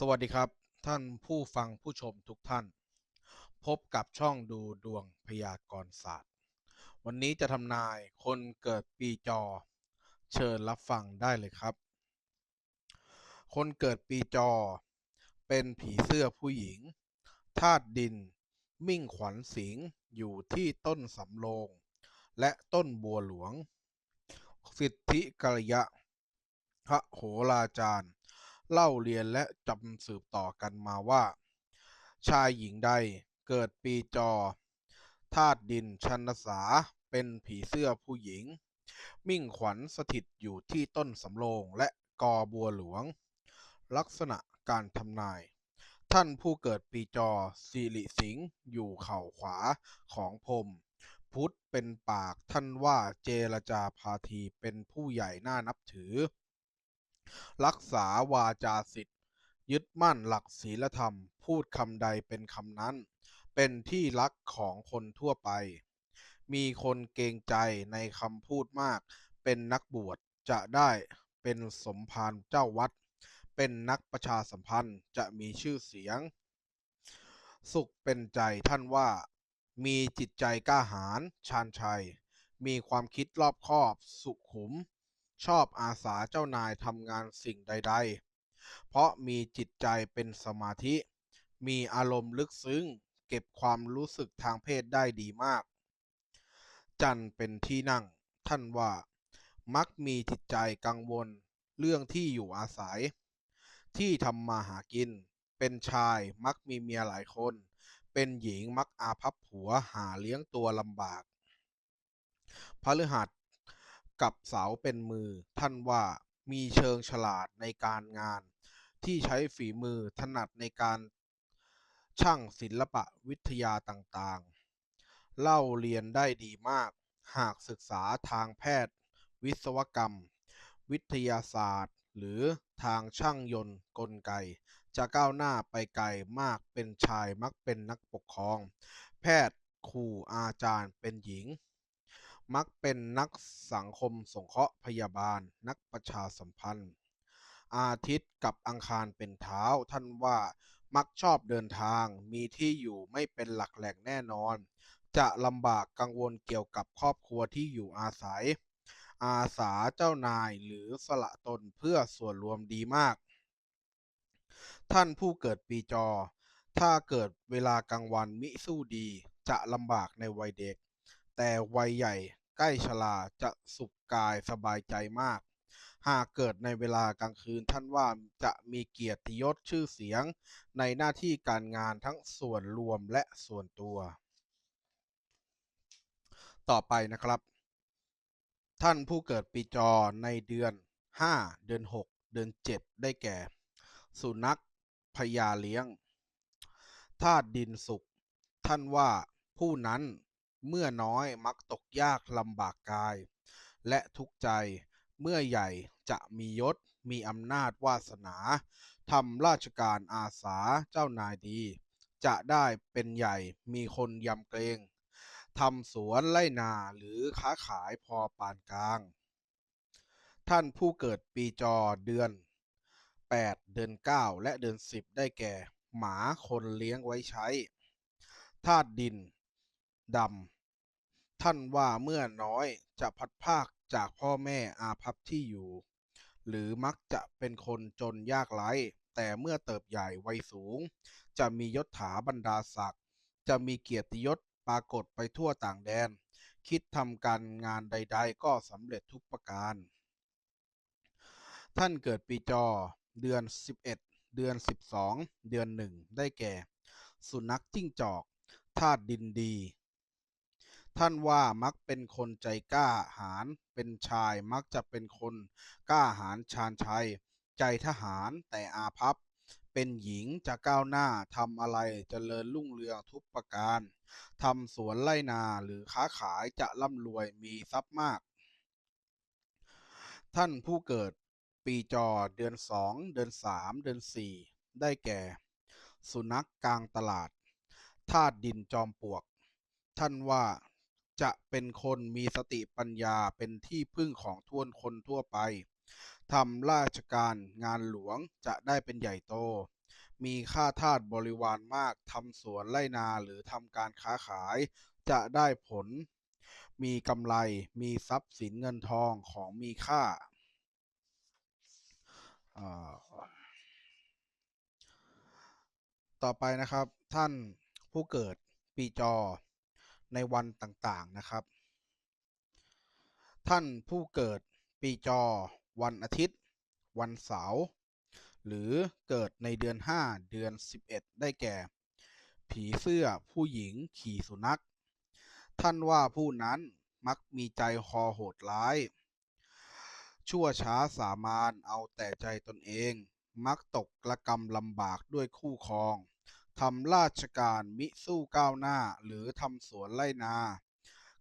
สวัสดีครับท่านผู้ฟังผู้ชมทุกท่าน พบกับช่องดูดวงพยากรณ์ศาสตร์ วันนี้จะทำนายคนเกิดปีจอ เชิญรับฟังได้เลยครับ คนเกิดปีจอ เป็นผีเสื้อผู้หญิงธาตุดิน มิ่งขวัญสิงอยู่ที่ต้นสำโรง และต้นบัวหลวง สิทธิกัลยะพระโหราจารย์ เล่าเรียนและจำสืบต่อกันมาว่า ชายหญิงใดเกิดปีจอธาตุดินชันสาเป็นผีเสื้อผู้หญิง มิ่งขวัญสถิตอยู่ที่ต้นสำโรงและกอบัวหลวง ลักษณะการทำนาย ท่านผู้เกิดปีจอสิริสิงห์อยู่เข่าขวาของพรมพุทธเป็นปากท่านว่าเจรจาพาทีเป็นผู้ใหญ่น่านับถือ รักษาวาจาสิทธิ์ยึดมั่นหลักศีลธรรม พูดคำใดเป็นคำนั้น เป็นที่รักของคนทั่วไป มีคนเกรงใจในคำพูดมาก เป็นนักบวชจะได้เป็นสมภารเจ้าวัด เป็นนักประชาสัมพันธ์จะมีชื่อเสียง สุขเป็นใจท่านว่า มีจิตใจกล้าหาญชาญชัย มีความคิดรอบคอบ สุขุม ชอบอาสาเจ้านายทำงานสิ่งใด ๆ เพราะมีจิตใจเป็นสมาธิ มีอารมณ์ลึกซึ้ง เก็บความรู้สึกทางเพศได้ดีมาก จันเป็นที่นั่ง ท่านว่า มักมีจิตใจกังวล เรื่องที่อยู่อาศัย ที่ทำมาหากิน เป็นชายมักมีเมียหลายคน เป็นหญิงมักอาภัพผัวหาเลี้ยงตัวลำบากพฤหัส กับเสาเป็นมือ ท่านว่ามีเชิงฉลาดในการงาน ที่ใช้ฝีมือถนัดในการช่างศิลปะวิทยาต่างๆ เล่าเรียนได้ดีมาก หากศึกษาทางแพทย์ วิศวกรรม วิทยาศาสตร์ หรือทางช่างยนต์กลไก จะก้าวหน้าไปไกลมากเป็นชายมักเป็นนักปกครอง แพทย์ครูอาจารย์เป็นหญิง มักเป็นนักสังคมสงเคราะห์พยาบาล นักประชาสัมพันธ์ อาทิตย์กับอังคารเป็นเท้า ท่านว่ามักชอบเดินทาง มีที่อยู่ไม่เป็นหลักแหล่งแน่นอน จะลำบากกังวลเกี่ยวกับครอบครัวที่อยู่อาศัย อาสาเจ้านายหรือสละตนเพื่อส่วนรวมดีมาก ท่านผู้เกิดปีจอ ถ้าเกิดเวลากลางวันมิสู้ดี จะลำบากในวัยเด็ก แต่วัยใหญ่ใกล้ชราจะสุขกายสบายใจมาก หากเกิดในเวลากลางคืนท่านว่าจะมีเกียรติยศชื่อเสียง ในหน้าที่การงานทั้งส่วนรวมและส่วนตัว ต่อไปนะครับ ท่านผู้เกิดปีจอในเดือน 5 เดือน 6 เดือน 7 ได้แก่ สุนัขพญาเลี้ยงธาตุดินสุขท่านว่าผู้นั้น เมื่อน้อยมักตกยากลำบากกาย และทุกข์ใจเมื่อใหญ่จะมียศ มีอำนาจวาสนาทำราชการอาสาเจ้านายดี จะได้เป็นใหญ่มีคนยำเกรงทำสวนไร่นาหรือค้าขายพอปานกลาง ท่านผู้เกิดปีจอเดือน 8 เดือน 9 และเดือน 10 ได้แก่ หมาคนเลี้ยงไว้ใช้ธาตุดิน ดำ ท่านว่าเมื่อน้อยจะพัดภาคจากพ่อแม่อาภัพที่อยู่ หรือมักจะเป็นคนจนยากไร้ แต่เมื่อเติบใหญ่วัยสูง จะมียศถาบรรดาศักดิ์จะมีเกียรติยศปรากฏไปทั่วต่างแดน คิดทำการงานใด ๆ ก็สำเร็จทุกประการ ท่านเกิดปีจอ เดือน 11 เดือน 12 เดือน1ได้แก่ สุนัขจิ้งจอกธาตุดินดี ท่านว่ามักเป็นคนใจกล้าหาญเป็นชายมักจะเป็นคนกล้าหาญชาญชัย ใจทหารแต่อาภัพ เป็นหญิงจะก้าวหน้าทำอะไรจเจริญรุ่งเรืองทุกประการทำสวนไร่นาหรือค้าขายจะร่ำรวยมีทรัพย์มาก ท่านผู้เกิดปีจอเดือน2เดือน3เดือน4ได้แก่ สุนัขกลางตลาดธาตุดินจอมปลวก ท่านว่า จะเป็นคนมีสติปัญญาเป็นที่พึ่งของทวนคนทั่วไปทำราชการงานหลวงจะได้เป็นใหญ่โต มีข้าทาสบริวารมากทำสวนไร่นาหรือทำการค้าขายจะได้ผล มีกำไรมีทรัพย์สินเงินทองของมีค่าต่อไปนะครับท่านผู้เกิดปีจอ ในวันต่างๆนะครับ ท่านผู้เกิดปีจอ วันอาทิตย์ วันเสาร์หรือเกิดในเดือน 5 เดือน 11 ได้แก่ ผีเสื้อผู้หญิงขี่สุนัข ท่านว่าผู้นั้นมักมีใจคอโหดร้าย ชั่วช้าสามานเอาแต่ใจตนเอง มักตกระกรรมลำบากด้วยคู่ครอง ทำราชการมิสู้ก้าวหน้าหรือทำสวนไร่นา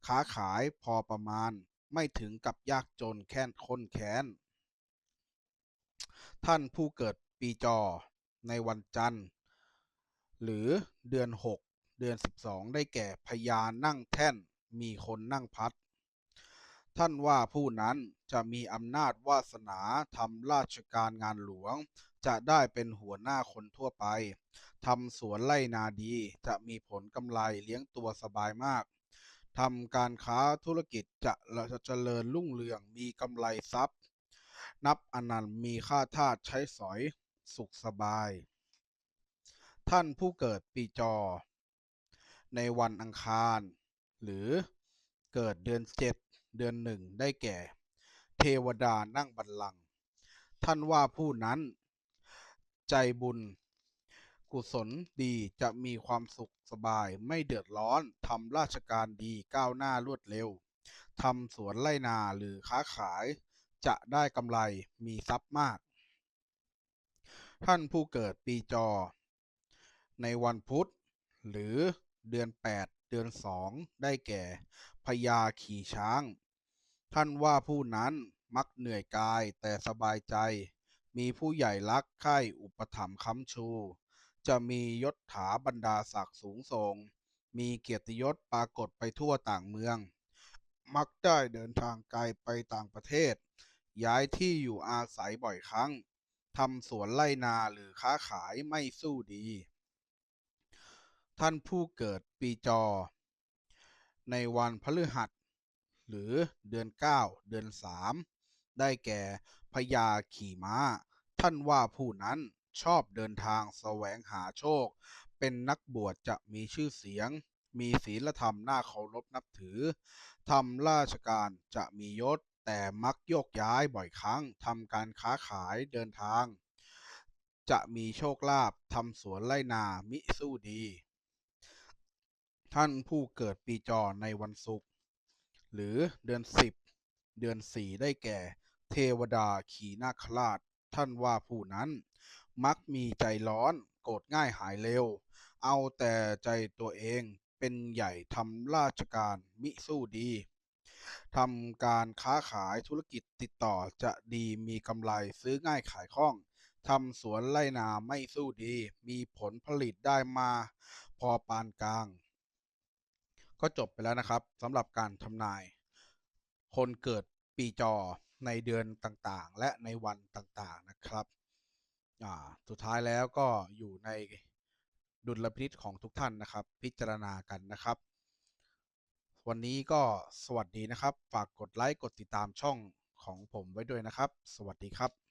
ค้าขายพอประมาณไม่ถึงกับยากจนแค้นค้นแค้น ท่านผู้เกิดปีจอในวันจันทร์ หรือเดือน 6 เดือน 12 ได้แก่พญานั่งแท่นมีคนนั่งพัด ท่านว่าผู้นั้นจะมีอำนาจวาสนาทำราชการงานหลวง จะได้เป็นหัวหน้าคนทั่วไปทำสวนไร่นาดีจะมีผลกำไรเลี้ยงตัวสบายมากทำการค้าธุรกิจจะเจริญรุ่งเรืองมีกำไรทรัพย์ นับอนันต์มีค่าทาสใช้สอยสุขสบาย ท่านผู้เกิดปีจอ ในวันอังคาร หรือเกิดเดือนเจ็ดเดือนหนึ่งได้แก่ เทวดานั่งบัลลังก์ท่านว่าผู้นั้น ใจบุญ กุศลดีจะมีความสุขสบายไม่เดือดร้อนทำราชการดีก้าวหน้ารวดเร็วทำสวนไร่นาหรือค้าขาย จะได้กำไรมีทรัพย์มาก ท่านผู้เกิดปีจอ ในวันพุธ หรือเดือน 8 เดือน 2 ได้แก่พญาขี่ช้าง ท่านว่าผู้นั้นมักเหนื่อยกายแต่สบายใจ มีผู้ใหญ่รักใคร่อุปถัมภ์ค้ำชู จะมียศถาบรรดาศักดิ์สูงส่ง มีเกียรติยศปรากฏไปทั่วต่างเมือง มักได้เดินทางไกลไปต่างประเทศ ย้ายที่อยู่อาศัยบ่อยครั้งทำสวนไร่นาหรือค้าขายไม่สู้ดี ท่านผู้เกิดปีจอ ในวันพฤหัส หรือเดือน 9 เดือน 3 ได้แก่พญาขี่ม้า ท่านว่าผู้นั้นชอบเดินทางแสวงหาโชค เป็นนักบวชจะมีชื่อเสียง มีศีลธรรมน่าเคารพนับถือ ทำราชการจะมียศ แต่มักโยกย้ายบ่อยครั้ง ทำการค้าขายเดินทาง จะมีโชคลาภทำสวนไร่นามิสู้ดี ท่านผู้เกิดปีจอในวันศุกร์หรือเดือน10เดือน4ได้แก่ เทวดาขี่นาคราช ท่านว่าผู้นั้น มักมีใจร้อน โกรธง่ายหายเร็ว เอาแต่ใจตัวเองเป็นใหญ่ทำราชการมิสู้ดีทำการค้าขายธุรกิจติดต่อจะดีมีกำไรซื้อง่ายขายคล่องทำสวนไร่นาไม่สู้ดี มีผลผลิตได้มาพอปานกลาง ก็จบไปแล้วนะครับสำหรับการทำนาย คนเกิดปีจอ ในเดือนต่างๆ และในวันต่างๆนะครับสุดท้ายแล้วก็อยู่ในดุลพินิจของทุกท่านนะครับ พิจารณากันนะครับ วันนี้ก็สวัสดีนะครับ ฝากกดไลค์กดติดตามช่องของผมไว้ด้วยนะครับ สวัสดีครับ